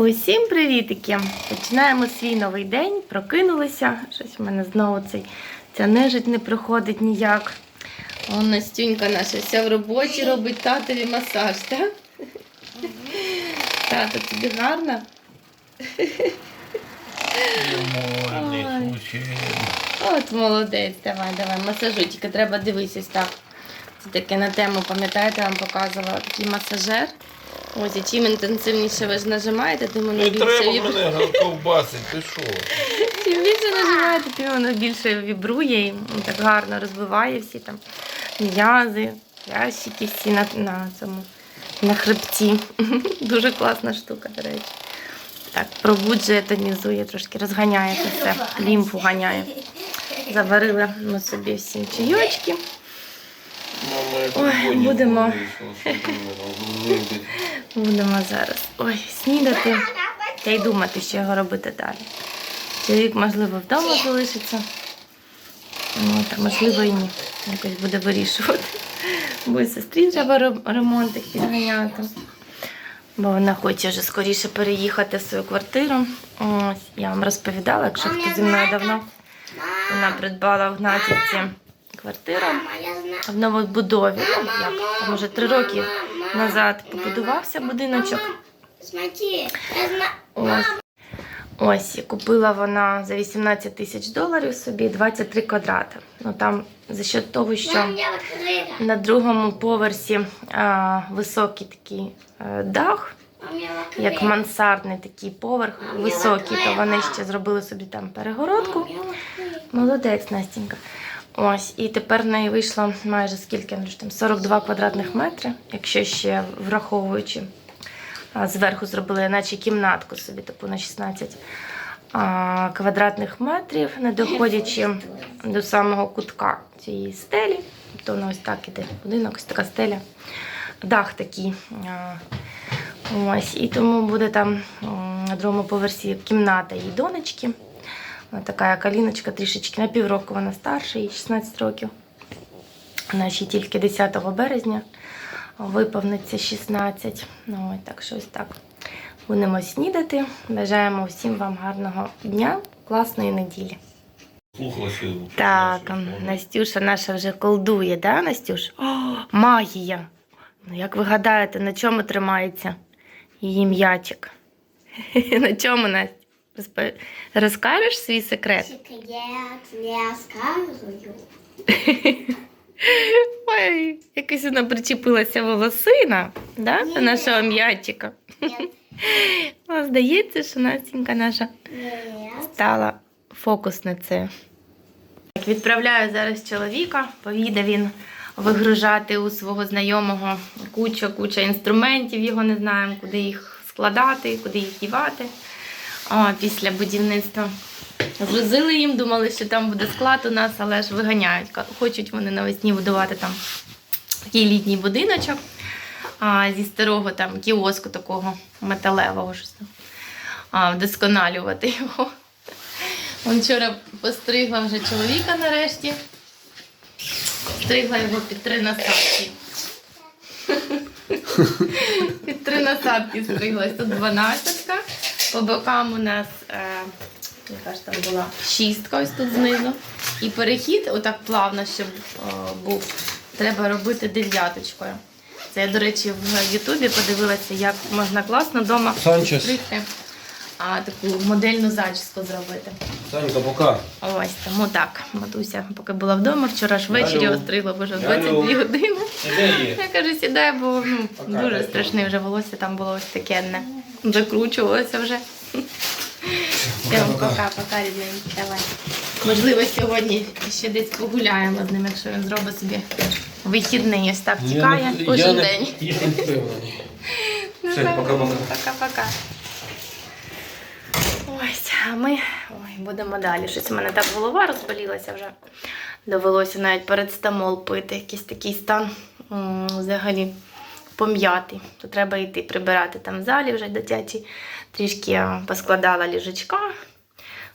Усім привітики! Починаємо свій новий день, прокинулися. Щось в мене знову цей, ця нежить не проходить ніяк. О, Настюнька наша вся в роботі робить татові масаж, так? Тато, тобі гарно? От молодець, давай, давай, масажуй, тільки треба дивитись так. Це таке на тему, пам'ятаєте, я вам показувала такий масажер. Ось, і чим інтенсивніше ви ж нажимаєте, тим воно Не більше треба вібрує. мене ковбасить, ти що? Чим більше нажимаєте, тим воно більше вібрує і так гарно розбиває всі там м'язи, ящики всі на, на цьому на хребті. Дуже класна штука, до речі. Так, пробуджує, тонізує, трошки розганяє це все, лімфу ганяє. Заварили ми собі всі чайочки. Ой, будемо. Будемо зараз ой, снідати та й думати, що його робити далі. Чоловік, можливо, вдома залишиться. Ну, та можливо і ні. Якось буде вирішувати. Бо сестрі треба ре- ремонтик підганяти. Бо вона хоче вже скоріше переїхати в свою квартиру. Ось, я вам розповідала, якщо хто зі мною давно, вона придбала в Гнатівці квартиру в новобудові. Ну, як, там уже три роки назад побудувався будиночок. Смотри, я знаю. Ось. Ось, і купила вона за 18 тисяч доларів собі 23 квадрати. Ну там за счет того, що Мам, я открыла. на другому поверсі а, високий такий е, дах, Мам, я открыла. як мансардний такий поверх високий, то вони ще зробили собі там перегородку. Мам, я открыла. Молодець, Настенька. Ось, і тепер в неї вийшло майже скільки, Андрюш, там 42 квадратних метри, якщо ще враховуючи. Зверху зробили, наче кімнатку собі, таку на 16 а, квадратних метрів, не доходячи до самого кутка цієї стелі. Тобто воно ось так іде будинок, ось така стеля. Дах такий. Ось, і тому буде там на другому поверсі кімната її донечки. Така як Аліночка, трішечки на півроку вона старша, їй 16 років. Вона ще тільки 10 березня виповниться 16. Ну, ось так, щось так. Будемо снідати. Бажаємо всім вам гарного дня, класної неділі. Слухалася. Так, Настюша наша вже колдує, да, Настюш? О, магія! Ну, як ви гадаєте, на чому тримається її м'ячик? На чому, Настя? Розпо- Розкажеш свій секрет? Секрет не рассказываю. Ой, якось вона причепилася волосина да, до нашого м'ячика. Нет, Ну, Здається, що Настенька наша нет. стала фокусницею. Так, Відправляю зараз чоловіка. Поїде він вигружати у свого знайомого куча, куча інструментів. Його не знаємо, куди їх складати, куди їх дівати. Після будівництва. Згрузили їм, думали, що там буде склад у нас, але ж виганяють. Хочуть вони навесні будувати там такий літній будиночок а, зі старого там кіоску такого металевого щось там. А, вдосконалювати його. Он вчора постригла вже чоловіка нарешті. Стригла його під три насадки. Під три насадки стриглась. Тут 12. По бокам у нас, е, яка ж там була, шістка ось тут знизу. І перехід, отак плавно, щоб е, був, треба робити дев'яточкою. Це я, до речі, в Ютубі подивилася, як можна класно вдома стригти, а таку модельну зачіску зробити. Санька, пока. Ось тому так. Матуся, поки була вдома, вчора ж ввечері Алло. остригла, бо вже Алло. 22 години. Я кажу, сідай, бо ну, дуже страшне вже волосся там було ось таке закручувалося вже. Все, пока, пока, рідненькі, давай. Можливо, сьогодні ще десь погуляємо з ним, якщо він зробить собі вихідний. Ось так тікає кожен день. Я не впевнений. Ну, Все, пока-пока. Пока-пока. Ось, а ми ой, будемо далі. Щось у мене так голова розболілася вже. Довелося навіть парацетамол пити. Якийсь такий стан взагалі пом'ятий. То треба йти прибирати там в залі вже дитячі. Трішки поскладала ліжечка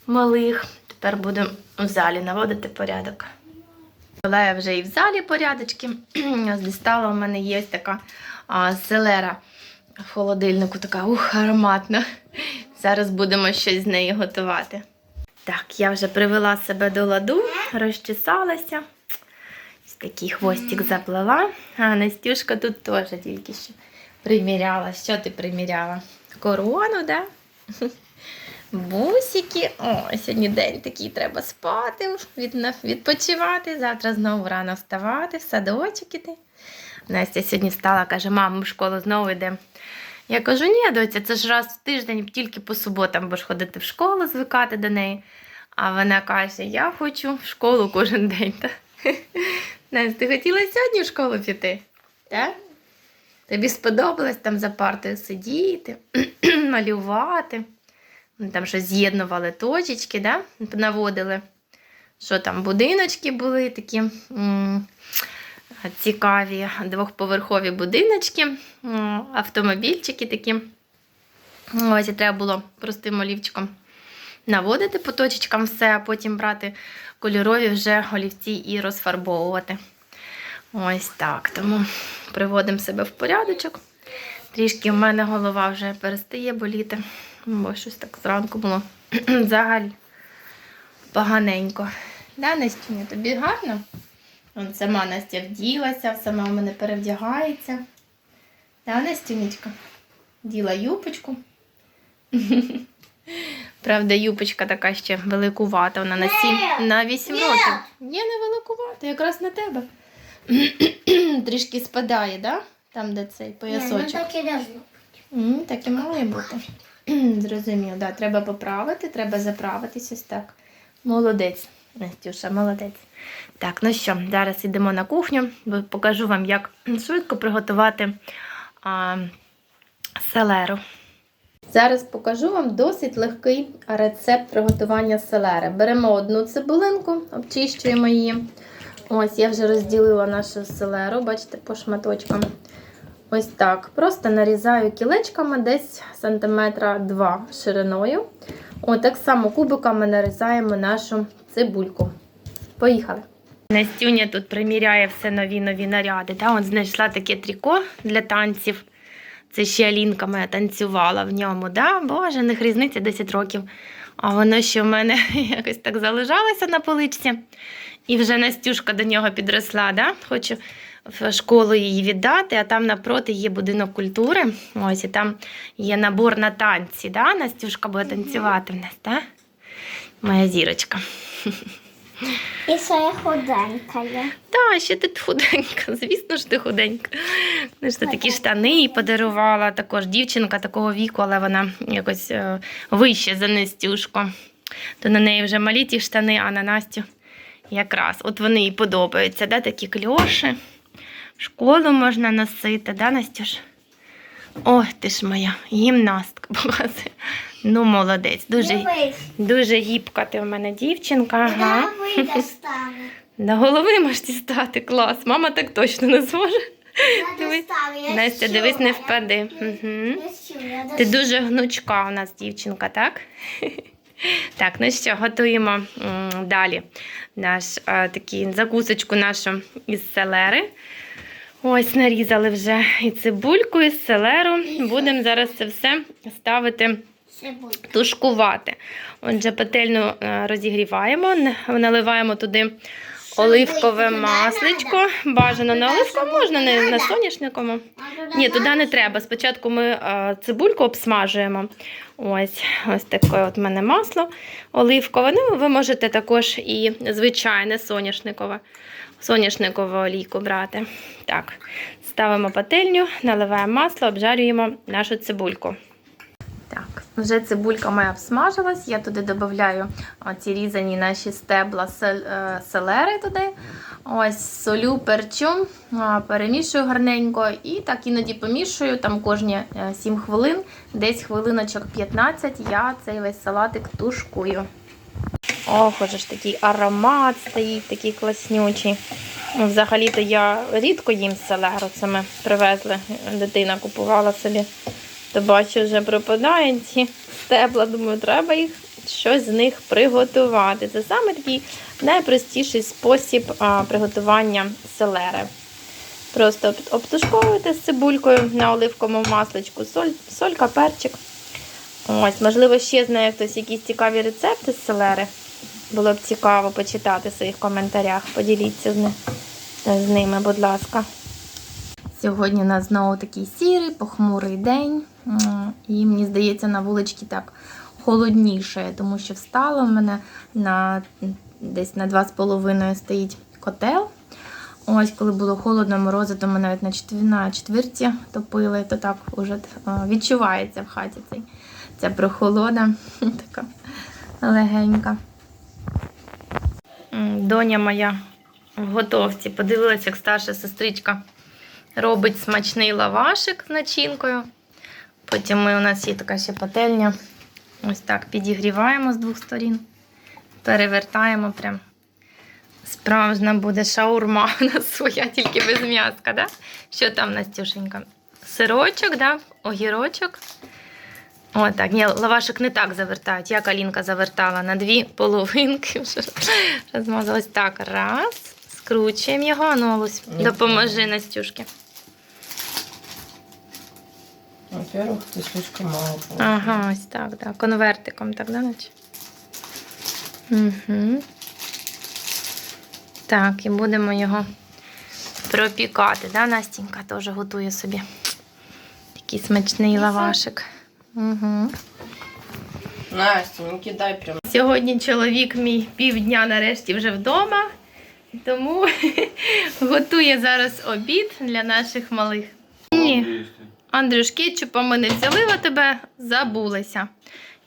малих. Тепер буду в залі наводити порядок. Була я вже і в залі порядочки. Дістала, у мене є така а, селера в холодильнику, така ух, ароматна. Зараз будемо щось з нею готувати. Так, я вже привела себе до ладу, розчесалася. Такий хвостик заплела. А Настюшка тут теж тільки що приміряла. Що ти приміряла? Корону, да? Бусики. О, сьогодні день такий треба спати, від, відпочивати. Завтра знову рано вставати, в садочок іти. Настя сьогодні встала, каже, мама, ми в школу знову йдемо. Я кажу, ні, доця, це ж раз в тиждень тільки по суботам будеш ходити в школу, звикати до неї. А вона каже, я хочу в школу кожен день. Настя, ти хотіла сьогодні в школу піти? Так? Тобі сподобалось там за партою сидіти, малювати. Там щось з'єднували точечки, да? наводили. Що там, будиночки були такі цікаві, двохповерхові будиночки, автомобільчики такі. Ось і треба було простим олівчиком наводити по точечкам все, а потім брати кольорові вже олівці і розфарбовувати. Ось так. Тому приводимо себе в порядочок. Трішки в мене голова вже перестає боліти, бо щось так зранку було взагалі поганенько. Да, Настюня, тобі гарно? Вон сама Настя вділася, сама в мене перевдягається. Да, Настюнечка? Діла юпочку. Правда, юпочка така ще великувата, вона на 7, на 8 Ні. років. Ні, не великувата, якраз на тебе. Трішки спадає, да? Там, де цей Ні, ну поясочок. так і. Так і має бути. Зрозуміло, да, треба поправити, треба заправитись ось так. Молодець, Настюша, молодець. Так, ну що, зараз йдемо на кухню, покажу вам, як швидко приготувати а, селеру. Зараз покажу вам досить легкий рецепт приготування селери. Беремо одну цибулинку, обчищуємо її. Ось я вже розділила нашу селеру, бачите, по шматочкам. Ось так. Просто нарізаю кілечками десь сантиметра 2 шириною. О, так само кубиками нарізаємо нашу цибульку. Поїхали. Настюня тут приміряє все нові нові наряди. Да? От знайшла таке тріко для танців. Це ще Алінка моя танцювала в ньому. Да? Боже, них різниця 10 років. А воно ще в мене якось так залежалося на поличці. І вже Настюшка до нього підросла. Да? Хочу в школу її віддати, а там напроти є будинок культури. Ось і там є набор на танці. Да? Настюшка буде танцювати в нас, да? Моя зірочка. І своя худенька є. Та, ще ти худенька, звісно ж ти худенька. Ну, що такі штани їй подарувала також дівчинка такого віку, але вона якось е, вище за Настюшку. То на неї вже малі ті штани, а на Настю якраз. От вони їй подобаються, да, такі кльоші. В школу можна носити, да, Настюш? Ой, ти ж моя гімнастка показує. Ну, молодець, дуже, Дивись. дуже гібка ти в мене дівчинка. Ага. Вийде стане. На голови можеш дістати клас. Мама так точно не зможе. Я Дивись. достану, я Настя, дивись, не я- впади. Угу. я чула, я Ти достану. дуже гнучка у нас дівчинка, так? Так, ну що, готуємо м, далі наш а, такий закусочку нашу із селери. Ось нарізали вже і цибульку, і селеру. Будемо зараз це все ставити. Тушкувати. Отже, петельну е, розігріваємо, наливаємо туди оливкове масличко. Бажано на оливку, можна не на соняшниковому. Ні, туди не треба. Спочатку ми е, цибульку обсмажуємо. Ось ось таке от в мене масло оливкове. Ну, ви можете також і звичайне соняшникове. Соняшникову олійку брати. Так, ставимо пательню, наливаємо масло, обжарюємо нашу цибульку. Так, вже цибулька моя обсмажилась. Я туди додаю ці різані наші стебла е, селери туди. Ось солю, перчу, перемішую гарненько і так іноді помішую там кожні е, 7 хвилин, десь хвилиночок 15 я цей весь салатик тушкую. Ох, уже ж такий аромат стоїть, такий класнючий. Взагалі-то я рідко їм селеру. Це ми привезли. Дитина купувала собі. То бачу, вже пропадають ці стебла. Думаю, треба їх щось з них приготувати. Це саме такий найпростіший спосіб приготування селери. Просто об- обтушковуєте з цибулькою на оливковому масличку, соль, солька, перчик. Ось, можливо, ще знає хтось якісь цікаві рецепти з селери. Було б цікаво почитати в своїх коментарях. Поділіться з, з ними, будь ласка. Сьогодні у нас знову такий сірий, похмурий день. І мені здається, на вуличці так холодніше, тому що встала в мене на десь на 2,5 стоїть котел. Ось, коли було холодно, морози, то ми навіть на, четвірці топили, то так уже е, відчувається в хаті цей, ця прохолода така легенька. Доня моя в готовці. Подивилася, як старша сестричка робить смачний лавашик з начинкою. Потім ми, у нас є така ще пательня. Ось так підігріваємо з двох сторін. Перевертаємо прям. Справжня буде шаурма у нас своя, тільки без м'яска, да? Що там, Настюшенька? Сирочок, да? огірочок. О, так. Ні, лавашик не так завертають. Я калінка завертала на дві половинки. Вже розмазала. Ось так. Раз. Скручуємо його. А Ну, Олесь, допоможи Настюшки. Во-первых, ты слишком мало Ага, ось так, да. Конвертиком, так, да, наче? Угу. Так, і будемо його пропікати, да, Настінька теж готує собі. Такий смачний лавашик. Угу. Настя, не кидай прям. Сьогодні чоловік мій півдня нарешті вже вдома, тому готує зараз обід для наших малих. Ні. Андрюш, кетчупа ми не взяли, а тебе забулися.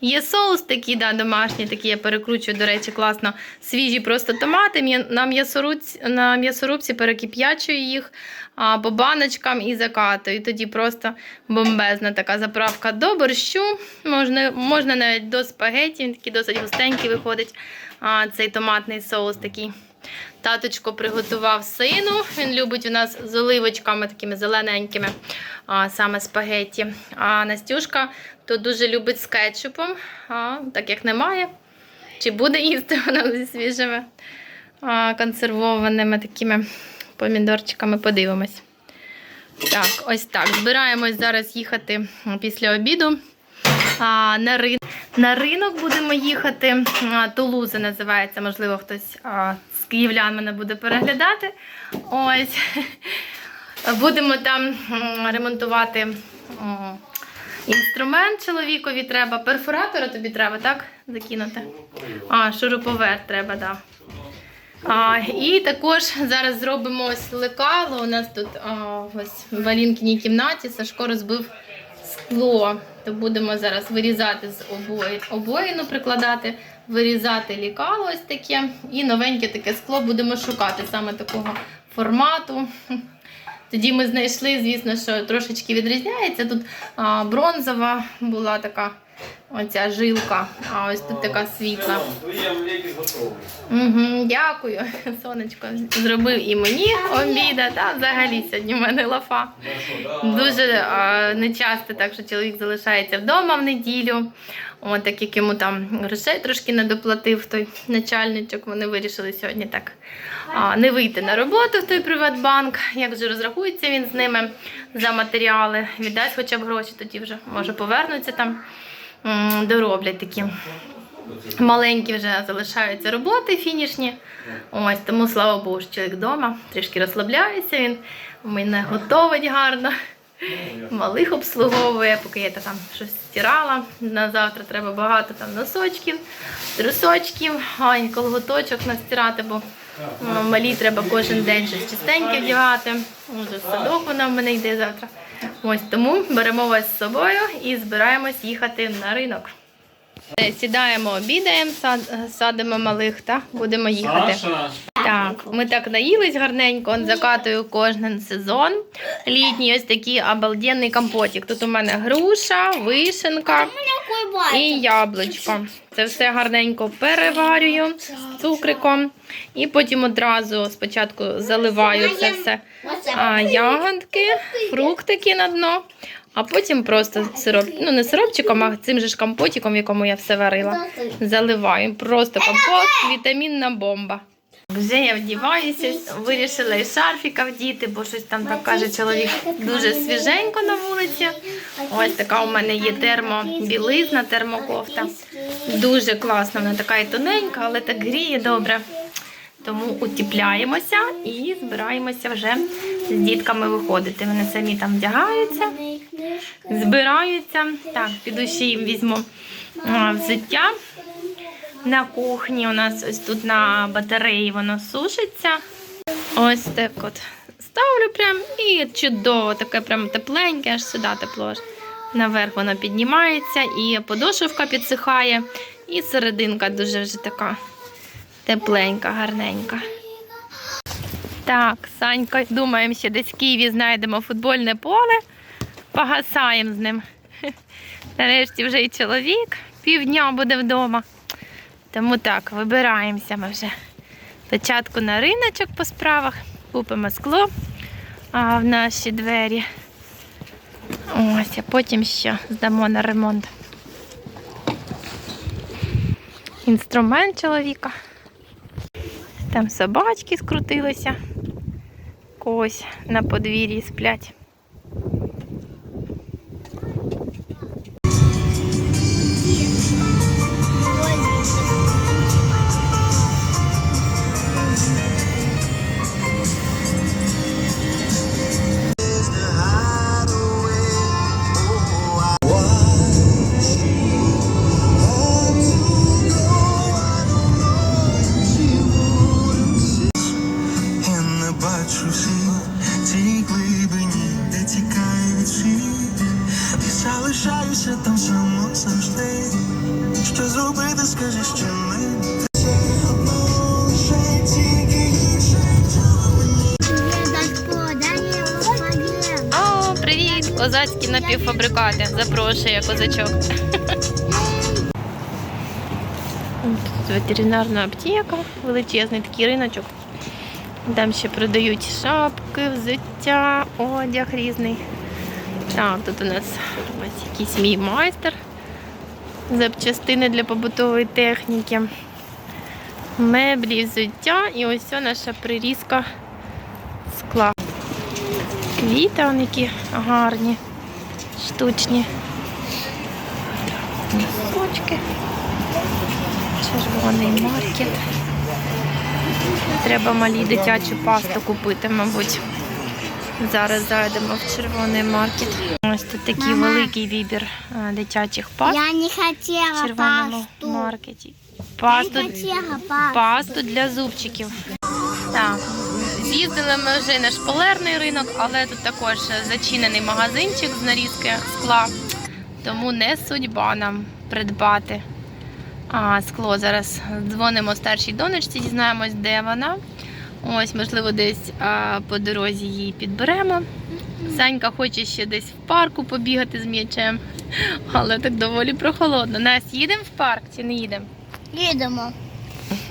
Є соус такий, да, домашній, такий я перекручую, до речі, класно. Свіжі просто томати. На, м'ясорубці, м'ясорубці перекип'ячую їх а, по баночкам і закатую. І тоді просто бомбезна така заправка до борщу. Можна, можна навіть до спагеті, він такий досить густенький виходить. А, цей томатний соус такий. Таточко приготував сину. Він любить у нас з оливочками такими зелененькими, а, саме спагетті. А Настюшка то дуже любить з кетчупом, а, так як немає. Чи буде їсти вона зі свіжими а, консервованими такими помідорчиками, подивимось. Так, ось так. Збираємось зараз їхати після обіду а, на ринок. На ринок будемо їхати. Тулуза називається, можливо, хтось а, київлян мене буде переглядати. Ось. Будемо там ремонтувати інструмент чоловікові треба. Перфоратора тобі треба, так? Закинути? А, шуруповерт треба, так. Да. І також зараз зробимо ось лекало. У нас тут а, ось в Алінкіній кімнаті Сашко розбив скло. То будемо зараз вирізати з обої, обоїну, прикладати, вирізати лікало ось таке. І новеньке таке скло будемо шукати саме такого формату. Тоді ми знайшли, звісно, що трошечки відрізняється. Тут а, бронзова була така оця жилка, а ось тут така світла. Угу, дякую, сонечко. Зробив і мені обіда, та взагалі сьогодні в мене лафа. Дуже а, нечасто так, що чоловік залишається вдома в неділю. От, так як йому там грошей трошки не доплатив той начальничок, вони вирішили сьогодні так а, не вийти на роботу в той Приватбанк. Як вже розрахується він з ними за матеріали, віддасть хоча б гроші, тоді вже може повернуться там, дороблять такі. Маленькі вже залишаються роботи фінішні. Ось тому слава Богу, що чоловік вдома трішки розслабляється. Він мене готовить гарно. Малих обслуговує, поки я там щось стирала. На завтра треба багато там носочків, трусочків, колготочок настирати, бо е, малі треба кожен день щось чистеньке вдягати. Уже в садок вона в мене йде завтра. Ось тому беремо вас з собою і збираємось їхати на ринок. Сідаємо, обідаємо, садимо малих та будемо їхати. Так, ми так наїлись гарненько, он закатую кожен сезон. Літній ось такий обалденний компотик. Тут у мене груша, вишенка і яблучко. Це все гарненько переварюю з цукриком. І потім одразу спочатку заливаю це все а, ягодки, фруктики на дно, а потім просто сироп, ну не сиропчиком, а цим же ж компотиком, в якому я все варила. Заливаю. Просто компот, вітамінна бомба. Вже я вдіваюся, вирішила і шарфіка вдіти, бо щось там так каже чоловік дуже свіженько на вулиці. Ось така у мене є термобілизна, термокофта. Дуже класна, вона така і тоненька, але так гріє добре. Тому утіпляємося і збираємося вже з дітками виходити. Вони самі там вдягаються, збираються. Так, піду ще їм візьму взуття. На кухні у нас ось тут на батареї воно сушиться. Ось так от ставлю прям і чудово, таке прям тепленьке, аж сюди тепло. Наверх воно піднімається, і подошивка підсихає, і серединка дуже вже така тепленька, гарненька. Так, Санька, думаємо, ще десь в Києві знайдемо футбольне поле, погасаємо з ним. Нарешті вже і чоловік півдня буде вдома. Тому так, вибираємося ми вже. Спочатку на риночок по справах, купимо скло а, в наші двері. Ось, а потім ще здамо на ремонт. Інструмент чоловіка. Там собачки скрутилися. Когось на подвір'ї сплять. Залишаюся там само завжди. Що зробити, скажи, що ми. О, привіт! Козацькі напівфабрикати. Запрошує козачок. Тут ветеринарна аптека, величезний такий риночок. Там ще продають шапки, взуття, одяг різний. Так, тут у нас ось якийсь мій майстер. Запчастини для побутової техніки. Меблі, взуття і ось наша прирізка скла. Квіти, вони які гарні, штучні. Носочки. Червоний маркет. Треба малій дитячу пасту купити, мабуть. Зараз зайдемо в червоний маркет. Ось тут такий Мама. великий вибір дитячих паст Я не в червоному пасту. маркеті. Пасту, пасту. пасту для зубчиків. Так, з'їздили ми вже на шпалерний ринок, але тут також зачинений магазинчик з нарізки скла. Тому не судьба нам придбати а, скло. Зараз дзвонимо старшій донечці, дізнаємось, де вона. Ось, можливо, десь а, по дорозі її підберемо. Санька хоче ще десь в парку побігати з м'ячем, але так доволі прохолодно. Настя, їдемо в парк чи не їдемо? Їдемо.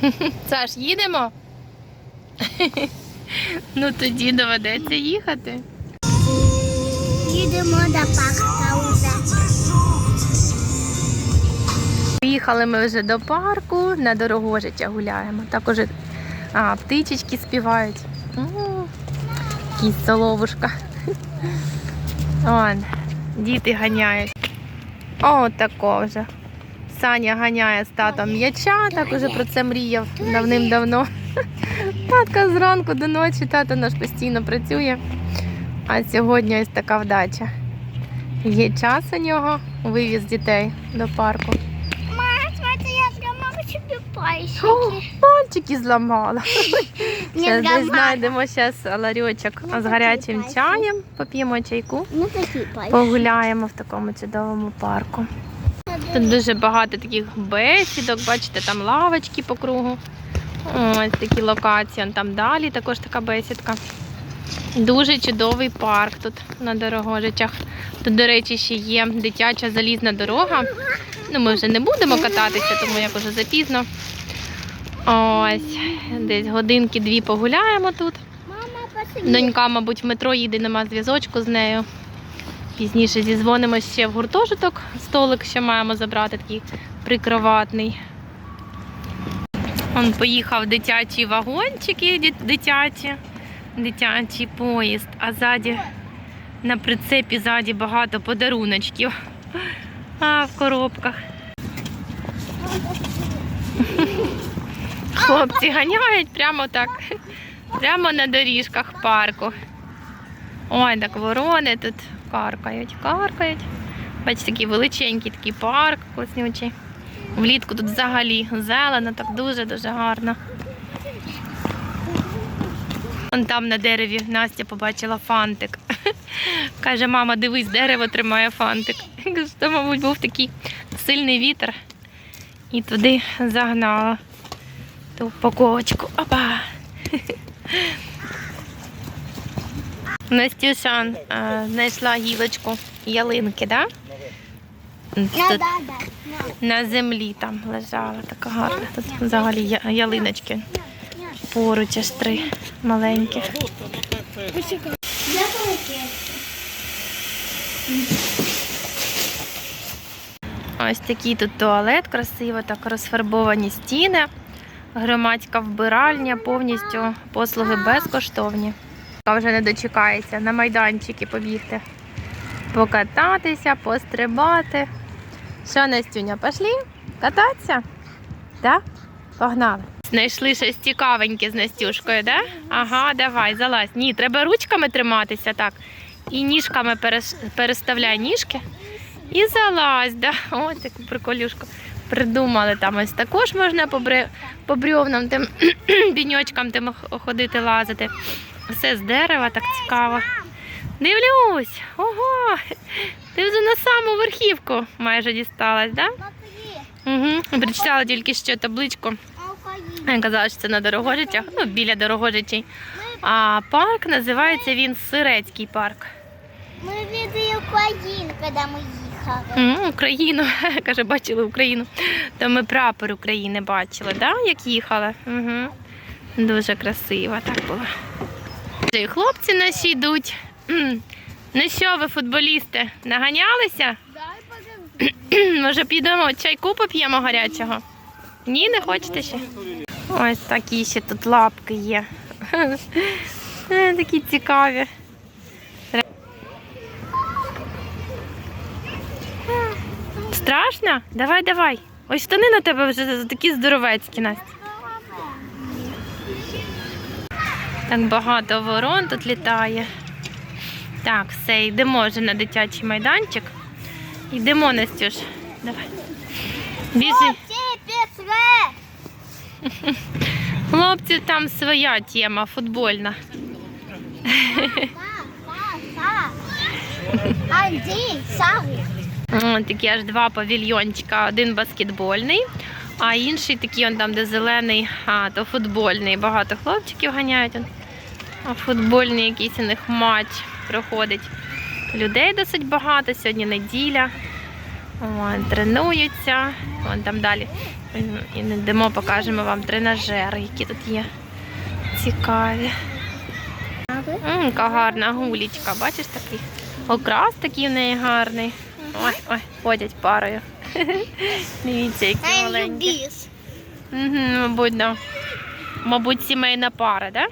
Саш, їдемо? ну тоді доведеться їхати. Їдемо до парка вже. Приїхали ми вже до парку, на дорогожича гуляємо. Також а, птичечки співають. М, Якісь соловушка. Он, діти ганяють. О, тако вже. Саня ганяє з татом м'яча, так уже про це мріяв давним-давно. Татка зранку до ночі, тато наш постійно працює. А сьогодні ось така вдача. Є час у нього, вивіз дітей до парку. Мама, смотри, я зламала собі О, пальчики. пальчики зламала. Не Зараз десь знайдемо зараз ларьочок з гарячим пальці. чаєм, поп'ємо чайку, Ну такі погуляємо в такому чудовому парку. Тут дуже багато таких бесідок, бачите, там лавочки по кругу. Ось такі локації. Там далі також така бесідка. Дуже чудовий парк тут на Дорогожичах. Тут, до речі, ще є дитяча залізна дорога. Ну, ми вже не будемо кататися, тому як уже запізно. Ось, десь годинки-дві погуляємо тут. Донька, мабуть, в метро їде, нема зв'язочку з нею. Пізніше зізвонимося ще в гуртожиток. Столик ще маємо забрати такий прикроватний. Он поїхав дитячі вагончики, дитячі, дитячий поїзд, а ззаді на прицепі ззаді багато подаруночків. А в коробках. Хлопці ганяють прямо так, прямо на доріжках парку. Ой, так ворони тут каркають, каркають. Бачите, такий величенький такий парк класнючий. Влітку тут взагалі зелено, так дуже-дуже гарно. Вон там на дереві Настя побачила фантик. Каже, мама, дивись, дерево тримає фантик. Кажу, Це, мабуть, був такий сильний вітер. І туди загнала ту упаковочку. Опа! Настюша знайшла гілочку ялинки? Да? Тут на землі там лежала така гарна. Тут взагалі ялиночки. Поруч аж три маленькі. Ось такий тут туалет, красиво, так розфарбовані стіни. Громадська вбиральня, повністю послуги безкоштовні. Яка вже не дочекається на майданчики побігти. Покататися, пострибати. Що, Настюня, пішли? Кататися? Так? Погнали. Знайшли щось цікавеньке з Настюшкою, да? Ага, давай, залазь. Ні, треба ручками триматися так. І ніжками переставляй ніжки. І залазь, да. О, таку приколюшку придумали. Там ось також можна по, бре... по брьовнам, тим біньочкам тим ходити, лазити. Все з дерева, так цікаво. Дивлюсь, ого, ти вже на саму верхівку майже дісталась, да? Смотри, Угу. Прочитала тільки що табличку. Я казала, що це на Дорогожичах, ну, біля Дорогожичей. А парк називається він Сирецький парк. Ми видели Україну, коли ми їхали. М, Україну, каже, бачили Україну. То ми прапор України бачили, да? як їхали. Угу. Дуже красиво так було. І хлопці наші йдуть. М. Ну що ви, футболісти, наганялися? Може підемо чайку поп'ємо гарячого? Ні, не хочете ще? Ось такі ще тут лапки є. Е, Такі цікаві. Страшно? Давай, давай. Ось штани на тебе вже такі здоровецькі, Настя. Так багато ворон тут літає. Так, все, йдемо вже на дитячий майданчик. Йдемо, Настюш. Давай. Біжи. Хлопці! Там своя тема футбольна. Са, са, такі аж два павільйончика. Один баскетбольний, а інший такий, он там, де зелений, а, то футбольний. Багато хлопчиків ганяють. А футбольний якийсь у них матч проходить. Людей досить багато, сьогодні неділя. О, тренуються. Вон там далі. І не йдемо, покажемо вам тренажери, які тут є. Цікаві. М, яка гарна гулічка, бачиш такий? Окрас такий в неї гарний. Ой, ой, ходять парою. Дивіться, які маленькі. Угу, мабуть, да. Мабуть, сімейна пара, да?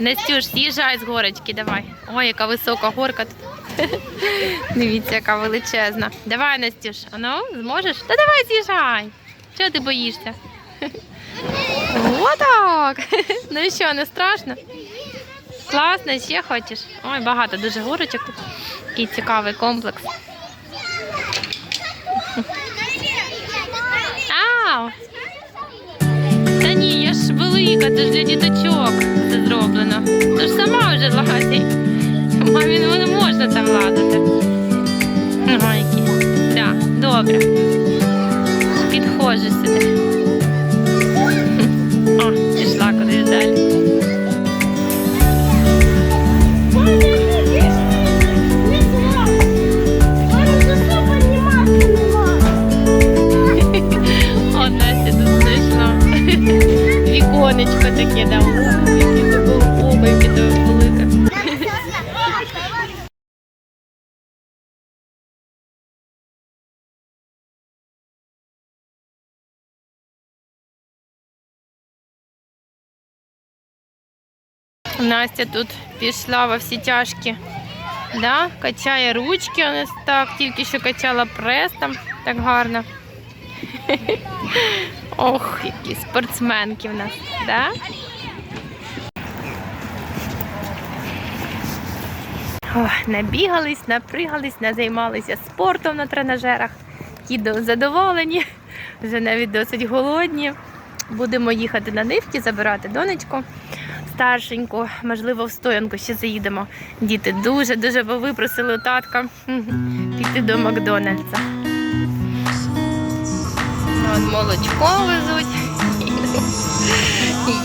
Настюш, з'їжджай з горочки, давай. Ой, яка висока горка тут. Дивіться, яка величезна. Давай, Настюш, а ну, зможеш? Та давай з'їжджай. Чого ти боїшся? Отак. Ну що, не страшно? Класно, ще хочеш? Ой, багато дуже горочок тут. Такий цікавий комплекс. Ау! Велика, це ж для діточок це зроблено. То ж сама вже лазі. Мамі не можна там лазити. Ага, які. Так, добре. Підходжу сюди. Настя тут пішла во всі тяжкі. Да? Качає ручки, ось так, тільки що качала прес там так гарно. Ох, які спортсменки в нас, да? Ох, набігались, напригались, назаймалися спортом на тренажерах. Діду задоволені, вже навіть досить голодні. Будемо їхати на нивки, забирати донечку старшеньку, можливо, в стоянку ще заїдемо. Діти дуже-дуже випросили татка піти до Макдональдса. От молочко везуть.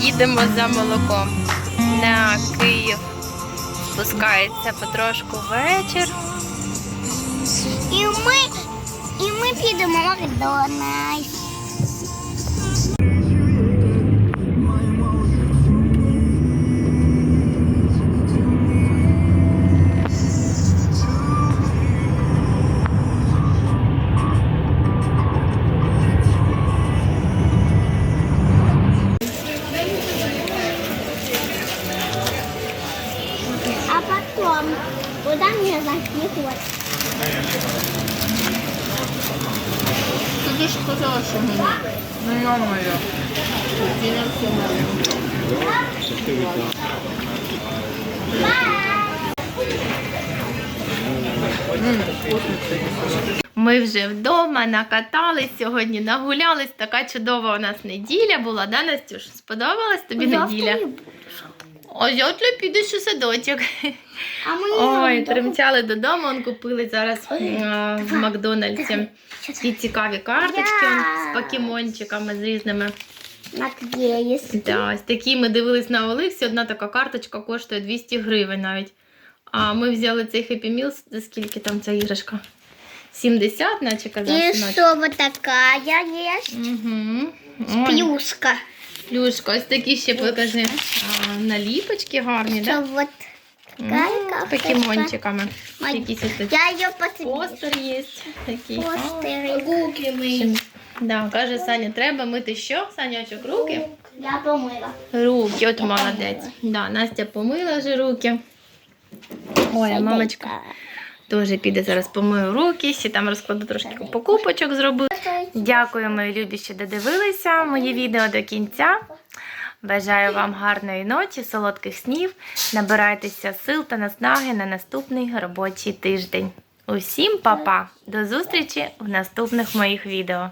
Їдемо за молоком на Київ. Спускається потрошку вечір. І ми, і ми підемо в Макдональдс. Запихивать? Ти ж що мені. Ну, ё-моё. Ти не все Ми вже вдома накатались сьогодні, нагулялись. Така чудова у нас неділя була, да, Настюш? Сподобалась тобі неділя? О, завтра підеш у садочок. А ми Ой, тремтяли додому, он купили зараз а, в Макдональдсі ці цікаві карточки он, з покемончиками з різними. Да, ось такі ми дивились на Олексі. Одна така карточка коштує 200 гривень навіть. А ми взяли цей Happy Meal, за скільки там ця іграшка? 70, наче казав. І синочок. що вот така є? Угу. Ой, Плюшка. Плюшка, ось такі ще покажи. А, наліпочки гарні, Це да? вот М, така покемончиками. Якісь ось такі. Я її посипаю. Постер є. Такий. Руки мої. Да, каже Саня, треба мити що? Санячок, руки? Я помила. Руки, от молодець. Да, Настя помила вже руки. Ой, а мамочка теж піде зараз помию руки, ще там розкладу трошки покупочок зробив. Дякую, мої любі, що додивилися моє відео до кінця. Бажаю вам гарної ночі, солодких снів. Набирайтеся сил та наснаги на наступний робочий тиждень. Усім па-па! До зустрічі в наступних моїх відео.